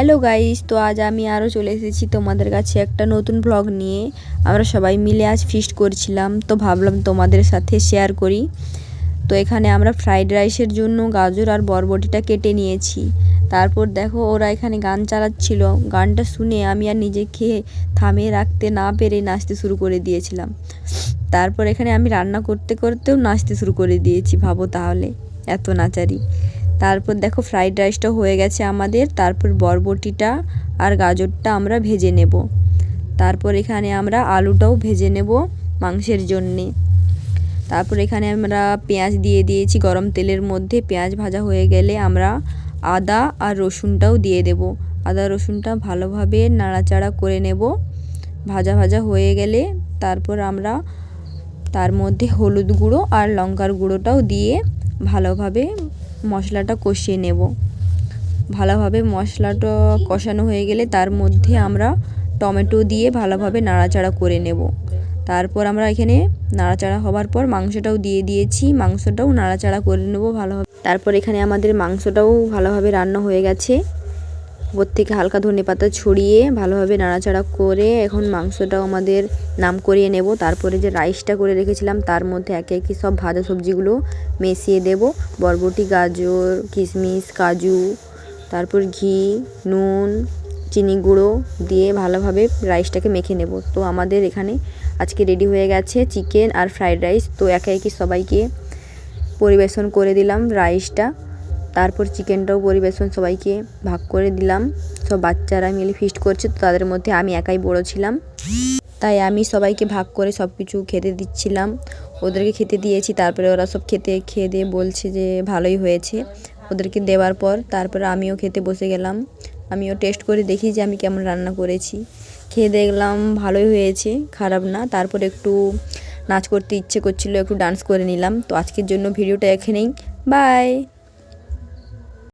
Hello guys তো আজ আমি আরও চলে এসেছি তোমাদের কাছে একটা নতুন ব্লগ নিয়ে। আমরা সবাই মিলে আজ ফিস্ট করছিলাম, তো ভাবলাম তোমাদের সাথে শেয়ার করি। তো এখানে আমরা ফ্রাইড রাইসের জন্য গাজর আর বরবটিটা কেটে নিয়েছি। তারপর দেখো, ওরা এখানে গান চালাচ্ছিল। গানটা শুনে আমি আর নিজে খেয়ে থামিয়ে রাখতে না পেরে নাচতে শুরু করে দিয়েছিলাম। তারপর এখানে আমি রান্না করতে করতেও নাচতে শুরু করে দিয়েছি, ভাবো তাহলে। এত নাচারি। তারপর দেখো ফ্রাইড রাইসটা হয়ে গেছে আমাদের, তারপর বরবটিটা আর গাজরটা আমরা ভেজে নেব। তারপর এখানে আমরা আলুটাও ভেজে নেব মাংসের জন্যে। তারপর এখানে আমরা পেঁয়াজ দিয়ে দিয়েছি গরম তেলের মধ্যে, পেঁয়াজ ভাজা হয়ে গেলে আমরা আদা আর রসুনটাও দিয়ে দেব। আদা রসুনটা ভালোভাবে নাড়াচাড়া করে নেব। ভাজা ভাজা হয়ে গেলে তারপর আমরা তার মধ্যে হলুদ গুঁড়ো আর লঙ্কার গুঁড়োটাও দিয়ে ভালোভাবে মশলাটা কষিয়ে নেব। ভালোভাবে মশলাটা কষানো হয়ে গেলে তার মধ্যে আমরা টমেটো দিয়ে ভালোভাবে নাড়াচাড়া করে নেব। তারপর আমরা এখানে নাড়াচাড়া হবার পর মাংসটাও দিয়ে দিয়েছি। মাংসটাও নাড়াচাড়া করে নেব ভালোভাবে। তারপর এখানে আমাদের মাংসটাও ভালোভাবে রান্না হয়ে গেছে। ওপর থেকে হালকা ধনে পাতা ছড়িয়ে ভালোভাবে নাড়াচাড়া করে এখন মাংসটাও আমাদের নাম করিয়ে নেব। তারপরে যে রাইসটা করে রেখেছিলাম, তার মধ্যে একে একে সব ভাজা সবজিগুলো মিশিয়ে দেব। বরবটি, গাজর, কিশমিশ, কাজু, তারপর ঘি, নুন, চিনি গুঁড়ো দিয়ে ভালোভাবে রাইসটাকে মেখে নেব। তো আমাদের এখানে আজকে রেডি হয়ে গেছে চিকেন আর ফ্রাইড রাইস। তো একে একে সবাইকে পরিবেশন করে দিলাম রাইসটা। তারপর চিকেনটাও পরিবেশন সবাইকে ভাগ করে দিলাম। সব বাচ্চারা মিলে ফিস্ট করছে, তো তাদের মধ্যে আমি একাই বড় ছিলাম। তাই আমি সবাইকে ভাগ করে সব কিছু খেতে দিচ্ছিলাম। ওদেরকে খেতে দিয়েছি, তারপরে ওরা সব খেতে, খেয়ে দিয়ে বলছে যে ভালোই হয়েছে। ওদেরকে দেওয়ার পর তারপরে আমিও খেতে বসে গেলাম। আমিও টেস্ট করে দেখি যে আমি কেমন রান্না করেছি। খেয়ে দেখলাম ভালোই হয়েছে, খারাপ না। তারপর একটু নাচ করতে ইচ্ছে করছিল, একটু ডান্স করে নিলাম। তো আজকের জন্য ভিডিওটা এখানেই। বাই